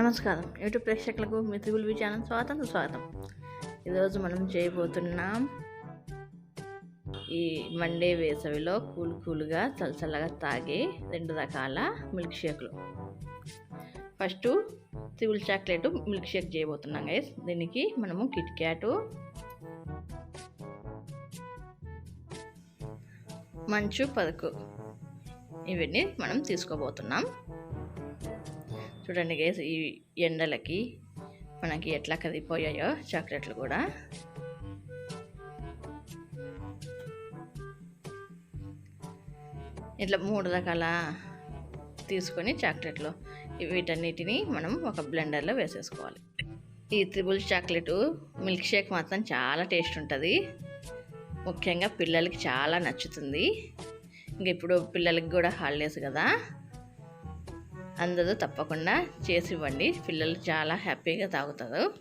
నమస్కారం. యూట్యూబ్ ప్రేక్షకులకు మీ త్రిబుల్ వి ఛానల్ స్వాగతం స్వాగతం ఈరోజు మనం చేయబోతున్నాం ఈ మండే వేసవిలో కూల్ కూల్గా చల్లచల్లగా తాగే రెండు రకాల మిల్క్ షేక్లు. First triple chocolate milk shake చేయబోతున్నాం గైస్ దీనికి మనము కిట్ క్యాటు మంచు పదకు ఇవన్నీ మనం తీసుకోబోతున్నాం. చూడండి గేస్ ఈ ఎండలకి మనకి ఎట్లా కదిపోయాయో చాక్లెట్లు కూడా. ఇట్లా మూడు రకాల తీసుకొని చాక్లెట్లు వీటన్నిటిని మనం ఒక బ్లెండర్లో వేసేసుకోవాలి. ఈ త్రిబుల్ చాక్లెట్ మిల్క్ షేక్ మాత్రం చాలా టేస్ట్ ఉంటుంది. ముఖ్యంగా పిల్లలకి చాలా నచ్చుతుంది. ఇంక ఇప్పుడు పిల్లలకి కూడా హాలిడేస్ కదా. అందరూ తప్పకుండా చేసి ఇవ్వండి పిల్లలు చాలా హ్యాపీగా తాగుతారు.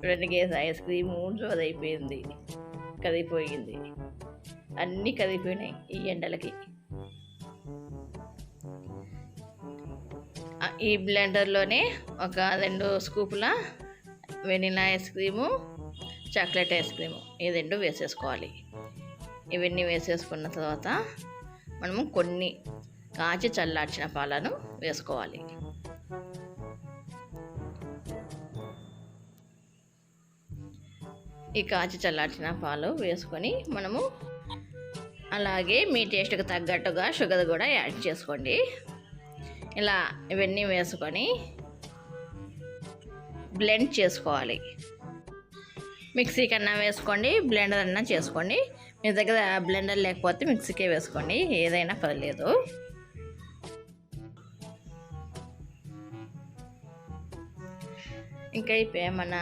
రెండు కేసు ఐస్ క్రీము అయిపోయింది కదిపోయింది అన్నీ కదిపోయినాయి ఈ ఎండలకి. ఈ బ్లెండర్లోనే ఒక రెండు స్కూపుల vanilla ice cream chocolate ice cream ఈ రెండు వేసేసుకోవాలి. ఇవన్నీ వేసేసుకున్న తర్వాత మనము కొన్ని కాచి చల్లార్చిన పాలను వేసుకోవాలి. ఈ కాచి చల్లార్చిన పాలు వేసుకొని మనము అలాగే మీ టేస్ట్కి తగ్గట్టుగా షుగర్ కూడా యాడ్ చేసుకోండి. ఇలా ఇవన్నీ వేసుకొని బ్లెండ్ చేసుకోవాలి. మిక్సీ కన్నా వేసుకోండి బ్లెండర్ అన్నా చేసుకోండి. మీ దగ్గర బ్లెండర్ లేకపోతే మిక్సీకే వేసుకోండి ఏదైనా పర్లేదు. ఇంకా అయిపోయా మన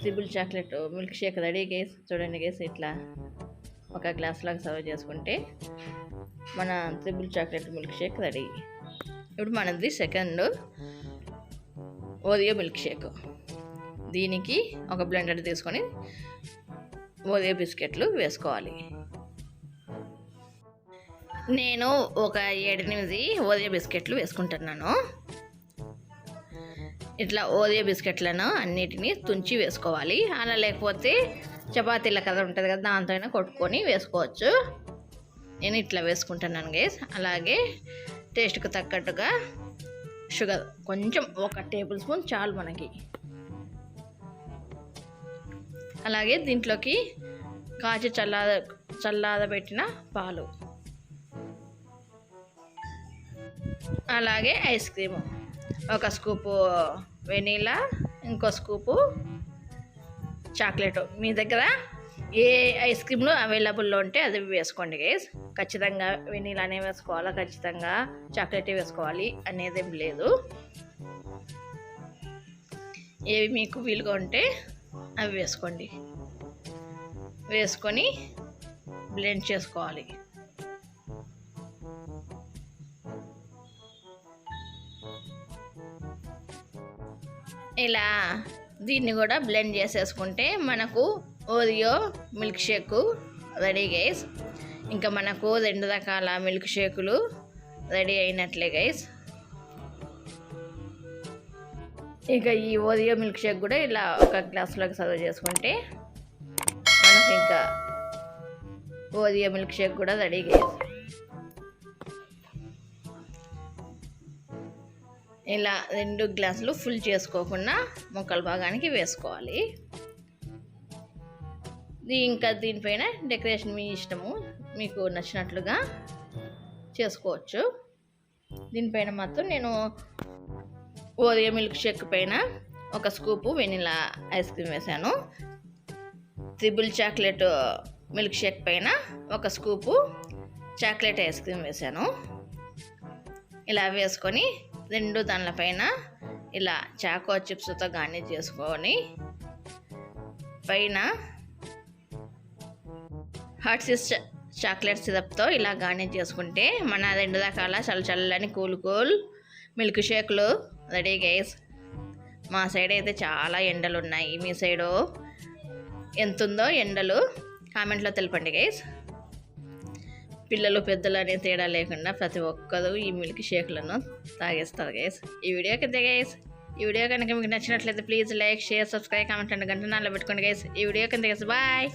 triple chocolate milk shake ready guys చూడండి గేసి ఇట్లా ఒక గ్లాస్లాగా సర్వ్ చేసుకుంటే మన triple chocolate milk shake ready. ఇప్పుడు మనది సెకండ్ ఓరియో మిల్క్ షేక్. దీనికి ఒక బ్లెండర్ తీసుకొని ఓరియో బిస్కెట్లు వేసుకోవాలి. నేను ఒక ఏడెనిమిది ఓరియో బిస్కెట్లు వేసుకుంటున్నాను. ఇట్లా ఓరియో బిస్కెట్లను అన్నిటినీ తుంచి వేసుకోవాలి. అలా లేకపోతే చపాతీల కథ ఉంటుంది కదా దాంతో అయినా కొట్టుకొని వేసుకోవచ్చు. నేను ఇట్లా వేసుకుంటున్నాను గేస్ అలాగే టేస్ట్కి తగ్గట్టుగా షుగర్ కొంచెం ఒక టేబుల్ స్పూన్ చాలు మనకి. అలాగే దీంట్లోకి కాచి చల్లార చల్లారబెట్టిన పాలు. అలాగే ఐస్ క్రీము. ఒక స్కూపు వెనీలా ఇంకో స్కూపు చాక్లెట్. మీ దగ్గర ఏ ఐస్ క్రీమ్లు అవైలబుల్లో ఉంటే అది వేసుకోండి గైస్ ఖచ్చితంగా వెనీలానే వేసుకోవాలా? ఖచ్చితంగా చాక్లెట్ వేసుకోవాలి అనేది ఏం లేదు. ఏవి మీకు వీలుగా ఉంటే అవి వేసుకోండి. వేసుకొని బ్లెండ్ చేసుకోవాలి. ఇలా దీన్ని కూడా బ్లెండ్ చేసేసుకుంటే మనకు Oreo milk shake ready guys ఇంకా మనకు రెండు రకాల మిల్క్ షేకులు రెడీ అయినట్లే గైస్ ఇక ఈ ఓరియో మిల్క్ షేక్ కూడా ఇలా ఒక గ్లాసులోకి సర్వ్ చేసుకుంటే మనకు ఇంకా ఓరియో మిల్క్ షేక్ కూడా రెడీ గైస్ ఇలా రెండు గ్లాసులు ఫుల్ చేసుకోకుండా ముక్కల భాగానికి వేసుకోవాలి. ఇంకా దీనిపైన డెకరేషన్ మీ ఇష్టము మీకు నచ్చినట్లుగా చేసుకోవచ్చు. దీనిపైన మాత్రం నేను ఓరియో మిల్క్ షేక్ పైన ఒక స్కూపు వెనిలా ఐస్ క్రీమ్ వేసాను త్రిబుల్ చాక్లెట్ మిల్క్ షేక్ పైన ఒక స్కూపు చాక్లెట్ ఐస్ క్రీమ్ వేసాను ఇలా వేసుకొని రెండు దానిపైన ఇలా చాకో చిప్స్తో గార్నిష్ చేసుకొని పైన హాట్సిస్ చాక్లెట్ సిరప్తో ఇలా గార్నిష్ చేసుకుంటే మన రెండు రకాల చల్ల చల్లని కూల్ కూల్ మిల్క్ షేక్లు రెడీ గైస్. మా సైడ్ అయితే చాలా ఎండలు ఉన్నాయి మీ సైడు ఎంతుందో ఎండలు కామెంట్లో తెలపండి గైస్. పిల్లలు పెద్దలు అనే తేడా లేకుండా ప్రతి ఒక్కరు ఈ మిల్క్ షేక్లను తాగేస్తారు గైస్ ఈ వీడియోకి గైస్ ఈ వీడియో కనుక మీకు నచ్చినట్లయితే please like share subscribe comment and గంట నాలో పెట్టుకోండి గైస్ ఈ వీడియో కింద గైస్ బాయ్